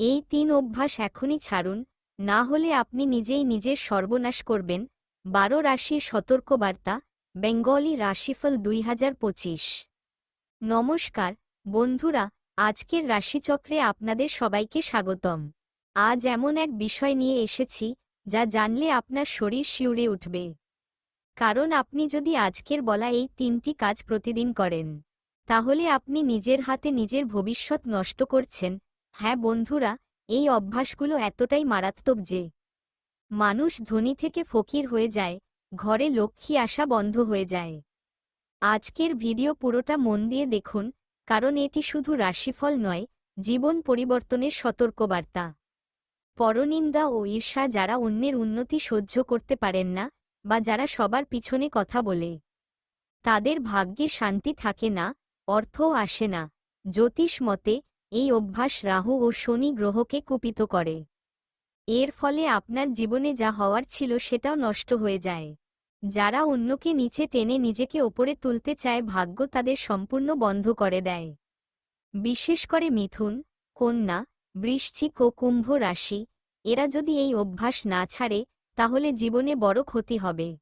এই তিন অভ্যাস এখনই ছাড়ুন, না হলে আপনি নিজেই নিজের সর্বনাশ করবেন। বারো রাশির সতর্কবার্তা, বেঙ্গলি রাশিফল দুই হাজার পঁচিশ। নমস্কার, বন্ধুরা, আজকের রাশিচক্রে আপনাদের সবাইকে স্বাগতম। আজ এমন এক বিষয় নিয়ে এসেছি, যা জানলে আপনার শরীর শিউরে উঠবে। কারণ আপনি যদি আজকের বলা এই তিনটি কাজ প্রতিদিন করেন, তাহলে আপনি নিজের হাতে নিজের ভবিষ্যৎ নষ্ট করছেন হ্যাঁ বন্ধুরা, এই অভ্যাসগুলো এতটাই মারাত্মক যে মানুষ ধনী থেকে ফকির হয়ে যায়, ঘরে লক্ষ্মী আসা বন্ধ হয়ে যায়। আজকের ভিডিও পুরোটা মন দিয়ে দেখুন, কারণ এটি শুধু রাশিফল নয়, জীবন পরিবর্তনের সতর্কবার্তা। পরনিন্দা ও ঈর্ষা যারা অন্যের উন্নতি সহ্য করতে পারেন না, বা যারা সবার পিছনে কথা বলে, তাদের ভাগ্যে শান্তি থাকে না, অর্থও আসে না। জ্যোতিষ মতে এই অভ্যাস রাহু ও শনি গ্রহকে কুপিত করে। এর ফলে আপনার জীবনে যা হওয়ার ছিল সেটাও নষ্ট হয়ে যায়। যারা অন্যকে নিচে টেনে নিজেকে ওপরে তুলতে চায় ভাগ্য তাদের সম্পূর্ণ বন্ধ করে দেয়। বিশেষ করে মিথুন, কন্যা, বৃশ্চিক ও কুম্ভ রাশি, এরা যদি এই অভ্যাস না ছাড়ে, তাহলে জীবনে বড় ক্ষতি হবে।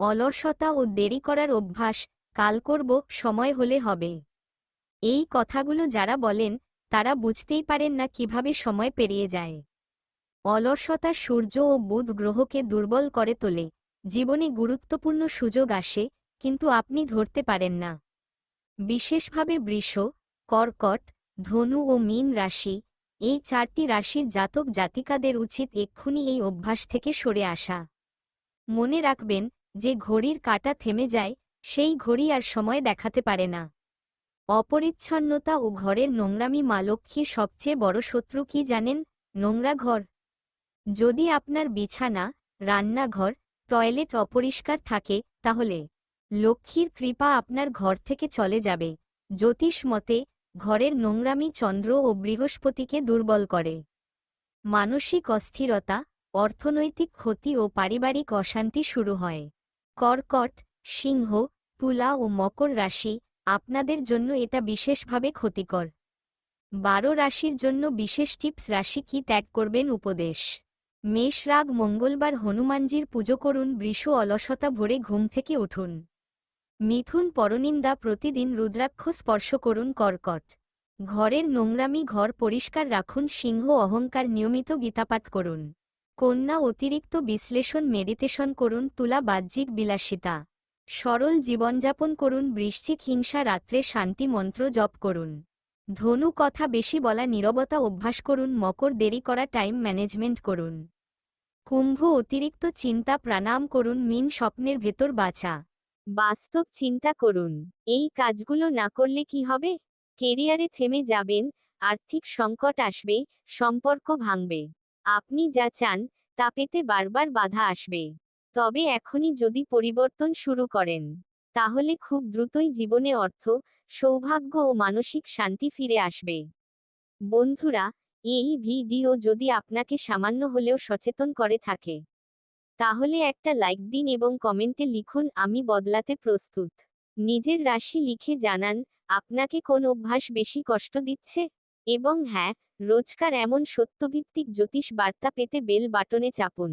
অলসতা ও দেরি করার অভ্যাস, কাল করব, সময় হলে হবে। এই কথাগুলো যারা বলেন, তারা বুঝতেই পারেন না কীভাবে সময় পেরিয়ে যায়। অলসতা সূর্য ও বুধ গ্রহকে দুর্বল করে তোলে। জীবনে গুরুত্বপূর্ণ সুযোগ আসে, কিন্তু আপনি ধরতে পারেন না। বিশেষভাবে বৃষ, কর্কট, ধনু ও মীন রাশি, এই চারটি রাশির জাতক জাতিকাদের উচিত এক্ষুনি এই অভ্যাস থেকে সরে আসা। মনে রাখবেন, যে ঘড়ির কাটা থেমে যায়, সেই ঘড়ি আর সময় দেখাতে পারে না। অপরিচ্ছন্নতা ও ঘরের নোংরামি মা লক্ষ্মীর সবচেয়ে বড় শত্রু কি জানেন? নোংরা ঘর যদি আপনার বিছানা, রান্নাঘর, টয়লেট অপরিষ্কার থাকে, তাহলে লক্ষ্মীর কৃপা আপনার ঘর থেকে চলে যাবে। জ্যোতিষ মতে, ঘরের নোংরামি চন্দ্র ও বৃহস্পতিকে দুর্বল করে। মানসিক অস্থিরতা, অর্থনৈতিক ক্ষতি ও পারিবারিক অশান্তি শুরু হয়। কর্কট, সিংহ, তুলা ও মকর রাশি আপনাদের জন্য এটা বিশেষভাবে ক্ষতিকর। বারো রাশির জন্য বিশেষ টিপস, রাশি কি ত্যাগ করবেন? উপদেশ। মেষ রাগ, মঙ্গলবার হনুমানজির পুজো করুন, বৃষ অলসতা ভরে ঘুম থেকে উঠুন। মিথুন পরনিন্দা প্রতিদিন রুদ্রাক্ষ স্পর্শ করুন, কর্কট। ঘরের নোংরামি, ঘর পরিষ্কার রাখুন, সিংহ অহংকার নিয়মিত গীতাপাঠ করুন। কন্যা অতিরিক্ত বিশ্লেষণ, মেডিটেশন করুন, তুলা বাহ্যিক বিলাসিতা। সরল জীবনযাপন করুন, বৃশ্চিক হিংসা রাত্রে শান্তি মন্ত্র জপ করুন। ধনু কথা বেশি বলা নীরবতা অভ্যাস করুন, মকর দেরি করা টাইম ম্যানেজমেন্ট করুন। কুম্ভ অতিরিক্ত চিন্তা প্রাণাম করুন, মিন স্বপ্নের ভেতর বাঁচা বাস্তব চিন্তা করুন, এই কাজগুলো না করলে কি হবে? কেরিয়ারে থেমে যাবেন, আর্থিক সংকট আসবে, সম্পর্ক ভাঙবে। আপনি যা চান, তা পেতে বারবার বাধা আসবে। তবে এখনই যদি পরিবর্তন শুরু করেন, তাহলে খুব দ্রুতই জীবনে অর্থ, সৌভাগ্য ও মানসিক শান্তি ফিরে আসবে। বন্ধুরা, এই ভিডিও যদি আপনাকে সামান্য হলেও সচেতন করে থাকে, তাহলে একটা লাইক দিন এবং কমেন্টে লিখুন, আমি বদলাতে প্রস্তুত। নিজের রাশি লিখে জানান, আপনাকে কোন অভ্যাস বেশি কষ্ট দিচ্ছে? এবং হ্যাঁ রোজকার এমন সত্যভিত্তিক জ্যোতিষ বার্তা পেতে বেল বাটনে চাপুন।